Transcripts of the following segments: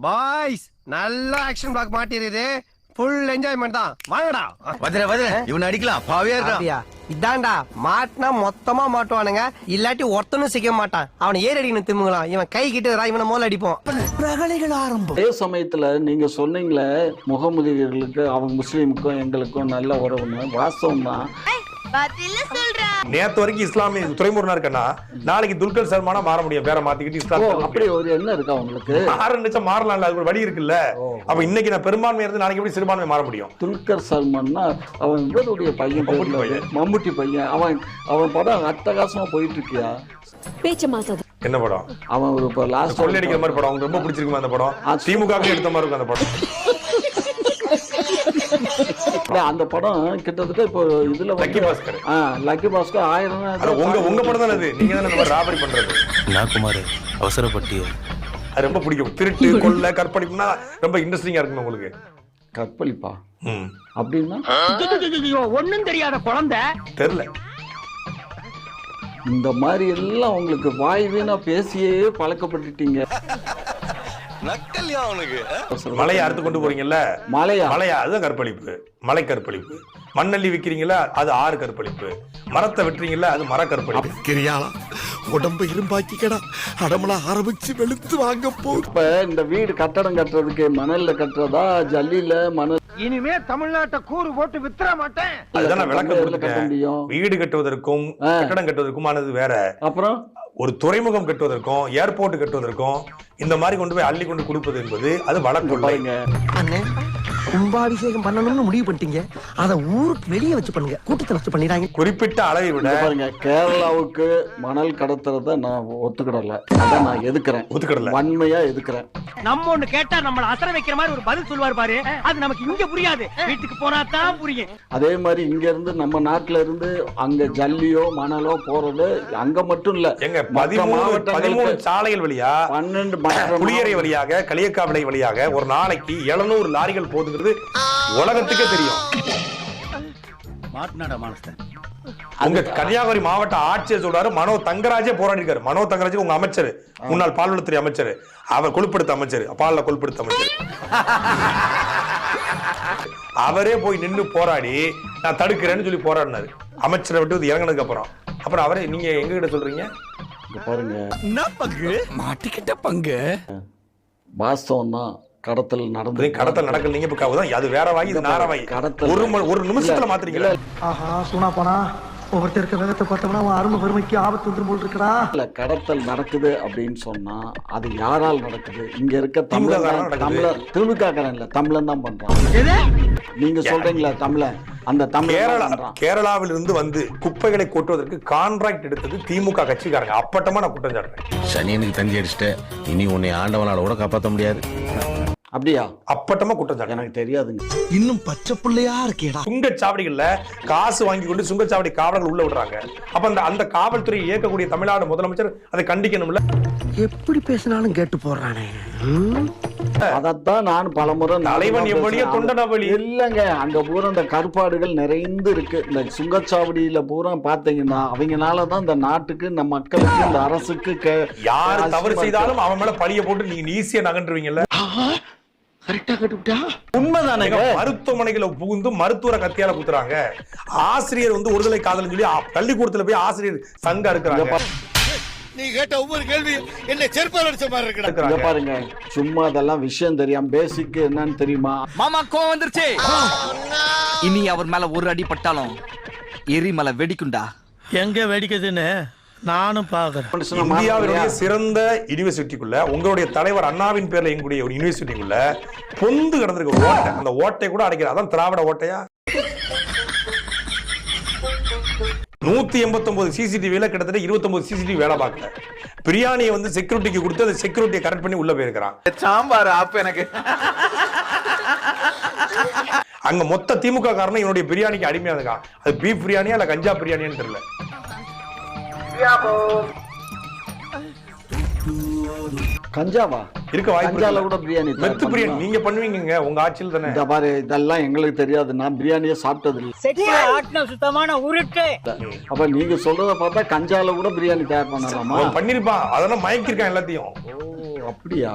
Boys நல்ல action block மாட்டிருது full enjoyment தான். வாங்கடா. வதர வதர இவனை அடிக்கலாம். பாவியா அப்படியா இதான்டா. மாட்டினா மொத்தமா மாட்டுவானுங்க. இல்லாட்டி ஒருத்தனும் சிக்க மாட்டான். அவனை ஏறி அடிக்கணும் திரும்பலாம் இவன் கை கிட்ட இவனை மோல அடிப்போம். அதே சமயத்துல நீங்க சொன்னீங்களே முகமுதிகளுக்கு அவங்க முஸ்லீமுக்கும் எங்களுக்கும் நல்ல உறவுன்னு. வாஸ்தவம் தான் நேத்து வரைக்கும் இஸ்லாமிய துறைமுருனா இருக்கன்னா நாளைக்கு துல்கர் சல்மானா மாற முடியும். பேரை மாத்திக்கிட்டு இஸ்லாம் அப்படி ஒரு எண்ணம் இருக்கா உங்களுக்கு? மாற நினைச்சா மாறலாம்ல அது ஒரு வழி இருக்குல்ல. அப்ப இன்னைக்கு நான் பெரும்பான்மை இருந்து நாளைக்கு எப்படி சிறுபான்மை மாற முடியும்? துல்கர் சல்மான்னா அவன் இவருடைய பையன் மம்முட்டி பையன். அவன் அவன் படம் அட்டகாசமா போயிட்டு இருக்கியா பேச்ச மாத்தாது. என்ன படம்? அவன் ஒரு இப்போ லாஸ்ட் கொள்ளை அடிக்கிற மாதிரி படம். உங்களுக்கு ரொம்ப பிடிச்சிருக்குமா அந்த படம்? திமுக எடுத்த மாதிரி இருக்கும் அந்த படம். அந்த படம் கிட்டத்தட்ட இப்போ இதுல லக்கி பாஸ்கர். ஆ லக்கி பாஸ்கர் ஆயிரம் அது உங்க உங்க படம் தானே அது? நீங்க தானே ராபரி பண்றது? நான் குமார் அவசரப்பட்டிய அது ரொம்ப பிடிக்கும். திருட்டு கொள்ளை கற்பழிப்புனா ரொம்ப இன்ட்ரெஸ்டிங்கா இருக்குமே உங்களுக்கு. கற்பழிப்பா? ம். அப்படின்னா? ஒண்ணும் தெரியாத குழந்தை. தெரியல. இந்த மாதிரி எல்லாம் உங்களுக்கு வாய் வீணா பேசியே பழக்கப்பட்டுட்டீங்க. நக்கல்யா அவனுக்கு மலையை அறுத்து கொண்டு போறீங்கல்ல? மலையா? மலையா அதுதான் கற்பழிப்பு. மலை கற்பழிப்பு. மண்ணள்ளி விக்கிறீங்களா அது ஆறு கற்பழிப்பு. மரத்தை வெட்டுறீங்களா அது மர கற்பழிப்பு. கிரியாளா உடம்ப இரும்பாக்கிக்கடா. அடமலா ஆரம்பிச்சு வெளுத்து வாங்க போ. இப்ப இந்த வீடு கட்டடம் கட்டுறதுக்கு மணல்ல கட்டுறதா ஜல்லியில மணல்? இனிமே தமிழ்நாட்டை கூறு போட்டு வித்துற மாட்டேன். அதுதான் விளக்கம் வீடு கட்டுவதற்கும். கட்டடம் கட்டுவதற்குமானது வேற. அப்புறம்? ஒரு துறைமுகம் கட்டுவதற்கும் ஏர்போர்ட் கட்டுவதற்கும் இந்த மாதிரி கொண்டு போய் அள்ளி கொண்டு கொடுப்பது என்பது அது வழக்குள்ளை கும்பாபிஷேகம் பண்ணணும்னு முடிவு பண்ணிட்டீங்க. அத ஊருக்கு வெளியே வச்சு பண்ணுங்க. கூட்டத்தை வச்சு பண்ணிடாங்க குறிப்பிட்ட அளவை விட பாருங்க கேரளாவுக்கு மணல் கடத்துறத நான் ஒத்துக்கிடல. அதான் நான் எதுக்குறேன்? ஒத்துக்கிடல. வன்மையா எதுக்குறேன்? நம்ம ஒண்ணு கேட்டா நம்மள அசர வைக்கிற மாதிரி ஒரு பதில் சொல்லுவார் பாரு. அது நமக்கு இங்க புரியாது. வீட்டுக்கு போனா தான் புரியும். அதே மாதிரி இங்க இருந்து நம்ம நாட்டுல இருந்து அங்க ஜல்லியோ மணலோ போறது அங்க மட்டும் இல்ல. எங்க? பதிமூணு சாலைகள் வழியா பன்னெண்டு புளியரை வழியாக களியக்காவிளை வழியாக ஒரு நாளைக்கு 700 லாரிகள் போகுதுங்கிறது உலகத்துக்கே தெரியும். உங்க கன்னியாகுமரி மாவட்ட ஆட்சியர் சொல்றாரு மனோ தங்கராஜே போராடி இருக்காரு மனோ தங்கராஜ் உங்க அமைச்சர் முன்னாள் பால்வளத்துறை அமைச்சர் அவர் கொழுப்படுத்த அமைச்சர் பால்ல கொழுப்படுத்த அமைச்சர். அவரே போய் நின்னு போராடி நான் தடுக்கிறேன்னு சொல்லி போராடினாரு. அமைச்சரை விட்டு இறங்கினதுக்கு அப்புறம். அப்புறம் அவரே நீங்க எங்க கிட்ட சொல்றீங்க? இங்க பாருங்க. என்ன பங்கு? மாட்டிக்கிட்ட பங்கு. வாஸ்தவம் தான் கடத்தல் நடந்து கடத்தல் நடக்கல நீங்க இப்ப அது வேற வாங்கி இது நார வாங்கி கடத்தல் ஒரு ஒரு நிமிஷத்துல மாத்துறீங்களா ஆஹா சூனா போனா. ஒவ்வொருத்தர் இருக்க வேகத்தை பார்த்தோம்னா அவன் அருமை பெருமைக்கு ஆபத்து வந்துரும் போல் இருக்கடா. இல்ல கடத்தல் நடக்குது அப்படின்னு சொன்னா அது யாரால் நடக்குது? இங்க இருக்க நடக்குது. தமிழர் திமுக இல்ல தமிழன் தான் பண்றான். நீங்க சொல்றீங்களா தமிழன் அந்த தமிழ் கேரளா கேரளாவில் இருந்து வந்து குப்பைகளை கொட்டுவதற்கு கான்ட்ராக்ட் எடுத்தது திமுக கட்சிக்காரங்க. அப்பட்டமா நான் குற்றம் சாட்டுறேன். சனியனுக்கு தந்தி அடிச்சிட்ட இனி உன்னை ஆண்டவனால கூட காப்பாத்த முடியாது. அப்படியா? அப்பட்டமா குற்றம் சாட்டுறேன் எனக்கு தெரியாதுங்க. இன்னும் பச்சை புள்ளையா இருக்கேடா. சுங்கச்சாவடிகள்ல காசு வாங்கி கொண்டு சுங்கச்சாவடி காவலர்கள் உள்ள விடுறாங்க. அப்ப அந்த அந்த காவல்துறையை இயக்கக்கூடிய தமிழ்நாடு முதலமைச்சர் அதை கண்டிக்கணும்ல? எப்படி பேசினாலும் கேட்டு போடுறானே. அதத்தான் நான் பலமுறை தலைவன் நானும் எவ்வளியோ பேசுறேன். தொண்டன் அவ்வளி. இல்லங்க அங்க பூரா இந்த கருப்பாடுகள் நிறைந்து இருக்கு. இந்த சுங்கச்சாவடியில பூரா பாத்தீங்கன்னா அவங்கனாலதான் இந்த நாட்டுக்கு இந்த மக்களுக்கு இந்த அரசுக்கு யாரு தவறு செய்தாலும் அவன் மேல பழிய போட்டு நீங்க ஈஸியா நகன்றுவீங்கல்ல. கரெக்டா. உண்மைதானேங்க மருத்துவமனைகளை புகுந்து மருத்துவரை கத்தியால குத்துறாங்க. ஆசிரியர் வந்து ஒருதலை காதல்னு சொல்லி பள்ளிக்கூடத்துல போய் ஆசிரியர் சங்கம் இருக்கிறாங்க நீ கேட்ட ஒவ்வொரு கேள்வி என்ன செருப்பால் அடிச்ச மாதிரி இருக்கிறாங்க பாருங்க. சும்மா அதெல்லாம் விஷயம் தெரியாம பேசிக் என்னன்னு தெரியுமா? மாமா கோவம் வந்துருச்சு. இனி அவர் மேல ஒரு அடி பட்டாலும் எரிமலை வெடிக்குண்டா எங்க வெடிக்குதுன்னு நானும் பாக்குறேன் மனுஷனை இந்தியாவினுடைய? சிறந்த யுனிவர்சிட்டிக்குள்ள உங்களுடைய தலைவர் அண்ணாவின் பேர்ல இயங்கக்கூடிய ஒரு யுனிவர்சிட்டிக்குள்ள பொந்து கிடந்திருக்கு ஒரு ஓட்டை. அந்த ஓட்டை கூட அடைக்கிற அதான் திராவிட ஓட்டையா? நூத்தி எண்பத்தி ஒன்பது சிசிடிவில கிட்டத்தட்ட இருபத்தி ஒன்பது சிசிடிவி வேலை பார்க்கல. பிரியாணியை வந்து செக்யூரிட்டிக்கு கொடுத்து அந்த செக்யூரிட்டியை கரெக்ட் பண்ணி உள்ள போயிருக்கிறான். சாம்பார் அப்ப எனக்கு. அங்க மொத்த திமுக காரணம் என்னுடைய பிரியாணிக்கு அடிமையா இருக்கான். அது பீஃப் பிரியாணியா இல்ல கஞ்சா பிரியாணியான்னு தெரியல. கஞ்சாவா? இருக்க வாய்ப்பு? கூட பிரியாணி மெத்து பிரியாணி? நீங்க பண்ணுவீங்க உங்க ஆட்சியில் தானே. இந்த பாரு இதெல்லாம் எங்களுக்கு தெரியாது. நான் பிரியாணியே சாப்பிட்டது இல்லை செட்டில ஆட்டின சுத்தமான உருட்டு. அப்ப நீங்க சொல்றத பார்த்தா கஞ்சால கூட பிரியாணி தயார் பண்ணலாமா? பண்ணிருப்பான். அதெல்லாம் மயக்கிருக்கான் எல்லாத்தையும். அப்படியா?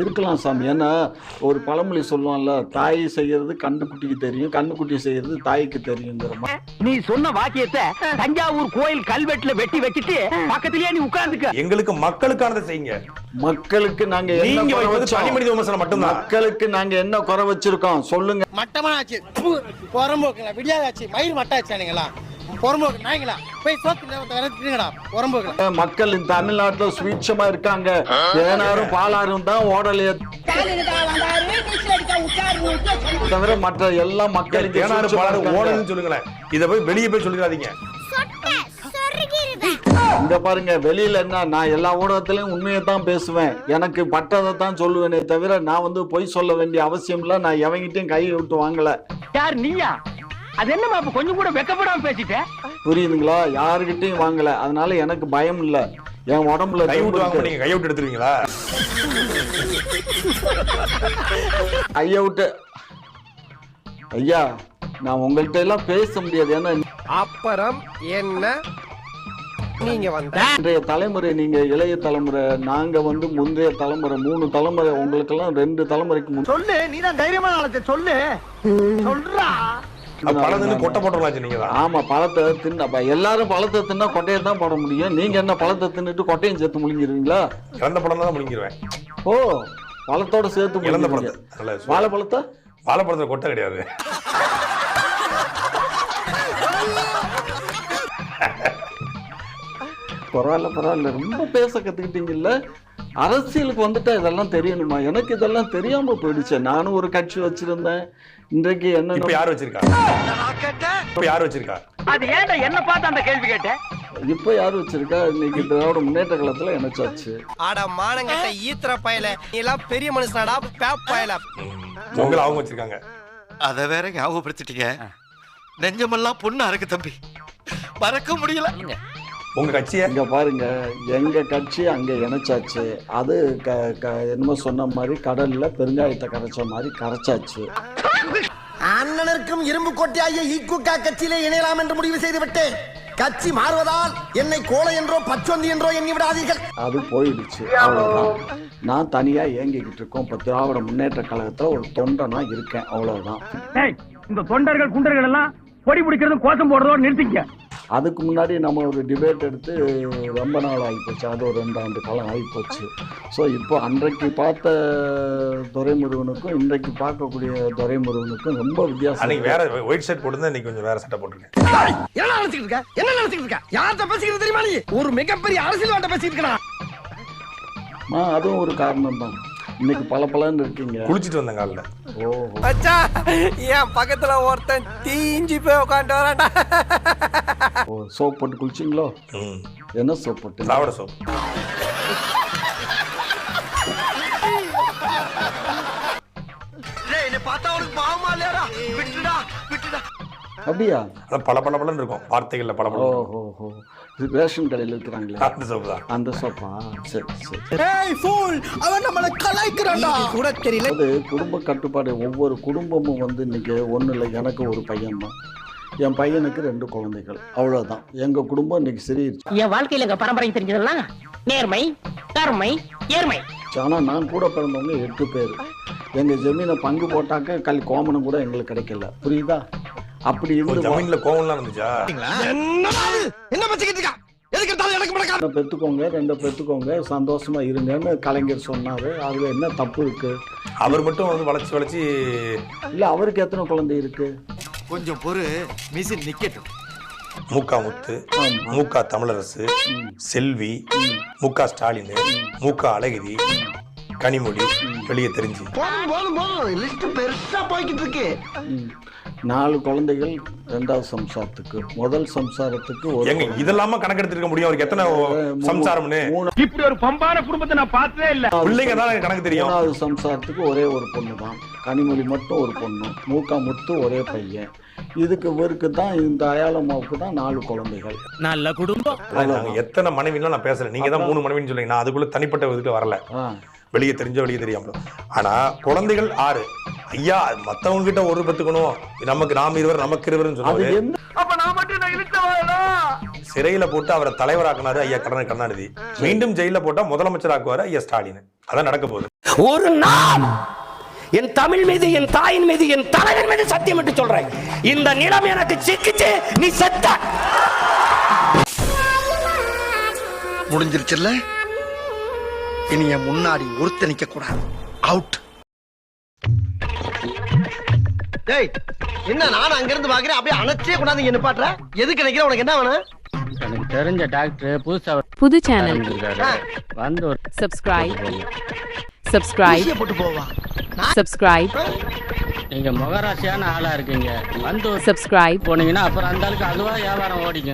இருக்கலாம் சாமி. ஏன்னா ஒரு பழமொழி சொல்லுவான்ல தாய் செய்யறது கண்ணுக்குட்டிக்கு தெரியும் கண்ணுக்குட்டி செய்யறது தாய்க்கு தெரியுங்கிற மாதிரி நீ சொன்ன வாக்கியத்தை தஞ்சாவூர் கோயில் கல்வெட்டுல வெட்டி வச்சிட்டு பக்கத்திலேயே நீ உட்கார்ந்துக்க. எங்களுக்கு மக்களுக்கானதை செய்யுங்க. மக்களுக்கு நாங்க என்ன நீங்க? தனி மனித விமர்சனம் மட்டும்தான். மக்களுக்கு நாங்க என்ன குறை வச்சிருக்கோம்? சொல்லுங்க. மட்டமாச்சு. புறம்போக்குங்களா விடியாதாச்சு. மயில் மட்டாச்சானுங்களா நாய்ங்களா போய் மக்கள் இந்த தமிழ்நாட்டுல சுவீட்சமா இருக்காங்க. ஏனாரும் பாலாரும் தான் ஓடலையே. தவிர மற்ற எல்லா சுவீட்சமா பாலாறு இருக்காங்க. ஓடணும்னு சொல்லுங்களேன். இதை போய் வெளியே போய் சொல்லிடாதீங்க. இங்க பாருங்க வெளியில என்ன நான் எல்லா ஊடகத்திலயும் உண்மையை தான் பேசுவேன். எனக்கு பட்டதை தான் சொல்லுவேனே தவிர நான் வந்து பொய் சொல்ல வேண்டிய அவசியம் இல்ல. நான் எவங்கிட்டையும் கையை விட்டு வாங்கல. யார் நீயா? அது என்னமா அப்ப கொஞ்சம் கூட வெக்கப்படாம பேசிட்ட? புரியுதுங்களா? யாருகிட்டயும் வாங்கல. அதனால எனக்கு பயம் இல்ல. என் உடம்புல கை விட்டு வாங்க. நீங்க கை விட்டு எடுத்துருவீங்களா? விட்டு. ஐயா நான் உங்கள்கிட்ட எல்லாம் பேச முடியாது. ஏன்னா அப்புறம் என்ன? நீங்க வந்த இன்றைய தலைமுறை நீங்க இளைய தலைமுறை நாங்க வந்து முந்தைய தலைமுறை மூணு தலைமுறை உங்களுக்கெல்லாம் ரெண்டு தலைமுறைக்கு சொல்லு நீ தான் தைரியமான சொல்லு. சொல்றா. பழம் தின்னு கொட்டை போட்டுருவாச்சு நீங்க தான் ஆமா பழத்தை தின்ன அப்ப எல்லாரும் பழத்தை தின்னா கொட்டையை தான் போட முடியும். நீங்க என்ன பழத்தை தின்னுட்டு கொட்டையும் சேர்த்து முழுங்கிருவீங்களா? இறந்த பழம் தான் முழுங்கிடுவேன் ஓ பழத்தோட சேர்த்து இறந்த. பழத்தை. வாழைப்பழத்தை? வாழைப்பழத்துல கொட்டை கிடையாது. பரவாயில்ல பரவாயில்ல. ரொம்ப பேச கத்துக்கிட்டீங்கல்ல. அரசியலுக்கு வந்துட்டா இதெல்லாம் தெரியணுமா? எனக்கு இதெல்லாம் தெரியாம போயிடுச்சு. நானும் ஒரு கட்சி வச்சிருந்தேன். இன்றைக்கு இப்ப என்ன யார் வச்சிருக்கா? இப்ப யார் வச்சிருக்கா? அது ஏன்டா என்ன பார்த்து அந்த கேள்வி கேட்ட? இப்ப யார் வச்சிருக்கா? இன்னைக்கு திராவிட முன்னேற்ற காலத்துல இணைச்சாச்சு ஆட மானங்கட்ட ஈத்திர பயல. நீ எல்லாம் பெரிய மனுஷனாடா பேப் பயல. உங்களை அவங்க வச்சிருக்காங்க. அத வேற ஞாபகப்படுத்திட்டீங்க. நெஞ்சமெல்லாம் பொண்ணா இருக்கு தம்பி. மறக்க முடியல. உங்க கட்சிய? இங்க பாருங்க எங்க கட்சி அங்க இணைச்சாச்சு. அது க க என்னமோ சொன்ன மாதிரி கடல்ல பெருங்காயத்தை கரைச்ச மாதிரி கரைச்சாச்சு. அண்ணனருக்கும் இரும்பு கொட்டியாகிய ஈக்குக்கா கட்சியிலே இணையலாம் என்று முடிவு செய்து விட்டேன் கட்சி மாறுவதால் என்னை கோலை என்றோ பச்சொந்தி என்றோ எண்ணி விடாதீர்கள். அது போயிடுச்சு. அவ்வளவுதான். நான் தனியா இயங்கிக்கிட்டு இருக்கோம். இப்ப திராவிட முன்னேற்ற கழகத்துல ஒரு தொண்டனா இருக்கேன். அவ்வளவுதான். ஏய், இந்த தொண்டர்கள் குண்டர்கள் எல்லாம் பொடி பிடிக்கிறதும் கோஷம் போடுறதோட நிறுத்திக்க. அதுக்கு முன்னாடி நம்ம ஒரு டிபேட் எடுத்து ரொம்ப நாள் ஆகிப்போச்சு அது ஒரு ரெண்டு ஆண்டு காலம் ஆகிப்போச்சு ஸோ இப்போ அன்றைக்கு பார்த்த துரைமுருகனுக்கும் இன்றைக்கு பார்க்கக்கூடிய துரைமுருகனுக்கும் ரொம்ப வித்தியாசம். அன்னைக்கு. வேற ஒயிட் ஷர்ட் போட்டு இன்னைக்கு கொஞ்சம் வேற சட்டை போட்டிருக்கேன். என்ன நினைச்சிட்டு இருக்க? என்ன நினைச்சிட்டு இருக்க? யார்கிட்ட பேசிக்கிறது தெரியுமா நீ? ஒரு மிகப்பெரிய அரசியல்வாட்ட பேசிட்டு இருக்கா ஆ, அதுவும் ஒரு காரணம் தான் இன்னைக்கு பல பலன்னு இருக்கீங்க. குளிச்சிட்டு வந்தேன் காலில். ஓஹோ. அச்சா என் பக்கத்துல ஒருத்தன் தீஞ்சு போய் உட்காந்து வரான்டா. ஓ சோப் போட்டு குளிச்சிங்களோ? என்ன சோப் போட்டு? திராவிட சோப். என்ன பார்த்தா அவனுக்கு பாவமா இல்லையாடா? விட்டுடா விட்டுடா. அப்படியா? அதான் பல பல பலன்னு இருக்கும். வார்த்தைகள்ல பல பல ஓஹோ ஹோ இது ரேஷன் கடையில் இருக்கிறாங்களே அந்த சோப்பு தான். அந்த சோப்பா? சரி சரி. ஏய் ஃபூல் அவன் நம்மளை கலாய்க்கிறான்டா. கூட தெரியல. அது குடும்ப கட்டுப்பாடு ஒவ்வொரு குடும்பமும் வந்து இன்னைக்கு ஒன்றும் இல்லை எனக்கு ஒரு பையன் தான் என் பையனுக்கு ரெண்டு குழந்தைகள். அவ்வளோதான் எங்கள் குடும்பம் இன்னைக்கு சிரிச்சு என் வாழ்க்கையில எங்க பரம்பரை தெரிஞ்சதெல்லாம் நேர்மை கருமை ஏர்மை ஆனால் நான் கூட பிறந்தவங்க எட்டு பேர். எங்கள் ஜமீனை பங்கு போட்டாக்க கல் கோமனம் கூட எங்களுக்கு கிடைக்கல. புரியுதா? அப்படி இருந்து ஜமீன்ல கோவம்லாம் இருந்துச்சா? என்னடா இது? என்ன பேசிக்கிட்டு இருக்கா? பெற்றுக்கோங்க ரெண்டை பெற்றுக்கோங்க சந்தோஷமா இருங்கன்னு கலைஞர் சொன்னார். அதில் என்ன தப்பு இருக்கு? அவர் மட்டும் வந்து வளைச்சு வளைச்சு இல்லை அவருக்கு எத்தனை குழந்தை இருக்கு? கொஞ்சம் பொறு மிஷின் நிக்கட்டும். மூக்கா முத்து. மூக்கா தமிழரசு செல்வி மூக்கா ஸ்டாலின் மூக்கா அழகிரி கனிமொழி வெளியே தெரிஞ்சு. நாலு குழந்தைகள் ரெண்டாவது சம்சாரத்துக்கு முதல் சம்சாரத்துக்கு ஒரு எங்க. இதெல்லாம கணக்கெடுத்திருக்க முடியும்? அவருக்கு எத்தனை சம்சாரம்னு? இப்படி ஒரு பம்பான குடும்பத்தை நான் பார்த்ததே இல்ல. பிள்ளைங்க தான் கணக்கு தெரியும். மூணாவது சம்சாரத்துக்கு ஒரே ஒரு பொண்ணு தான். கனிமொழி மட்டும் ஒரு பொண்ணு மூக்கா முத்து ஒரே பையன். இதுக்கு இவருக்கு தான் இந்த அயாளம்மாவுக்கு தான் நாலு குழந்தைகள். நல்ல குடும்பம். எத்தனை மனைவிலாம் நான் பேசுறேன் நீங்க தான் மூணு மனைவின்னு சொல்றீங்க. நான் அதுக்குள்ள தனிப்பட்ட இதுக்கு வரல. வெளியே தெரிஞ்ச வெளியே தெரியாமல. ஆனா குழந்தைகள் ஆறு. ஐயா மத்தவங்க கிட்ட ஒரு பெத்துக்கணும் நமக்கு நாம் இருவர் நமக்கு இருவர்னு சொன்னாரு சிறையில போட்டு அவரை தலைவராக்குனாரு ஐயா கருணா கருணாநிதி மீண்டும் ஜெயில போட்டா முதலமைச்சர் ஆக்குவாரு ஐயா ஸ்டாலின். அதான் நடக்க போகுது. ஒரு நாள் என் தமிழ் மீது என் தாயின் மீது என் தலைவன் மீது சத்தியம் என்று சொல்றேன். இந்த நிலம் எனக்கு சிக்கிச்சு நீ செத்த. முடிஞ்சிருச்சுல்ல? இனி என் முன்னாடி ஒருத்த நிக்க கூடாது அவுட் டேய் என்ன நான் அங்க இருந்து பாக்குறேன் அப்படியே அணைச்சே கொண்டாந்து இங்க நிப்பாட்டுற? எதுக்கு நினைக்கிற உனக்கு என்ன வேணும்? எனக்கு தெரிஞ்ச டாக்டர் புதுசா புது சேனல் வந்து ஒரு சப்ஸ்கிரைப் சப்ஸ்கிரைப் போட்டு போவா. சப்ஸ்கிரைப் நீங்க முகராசியான ஆளா இருக்கீங்க. வந்து சப்ஸ்கிரைப் போனீங்கன்னா அப்புறம் அந்த ஆளுக்கு அதுவா வியாபாரம் ஓடிக்கும்.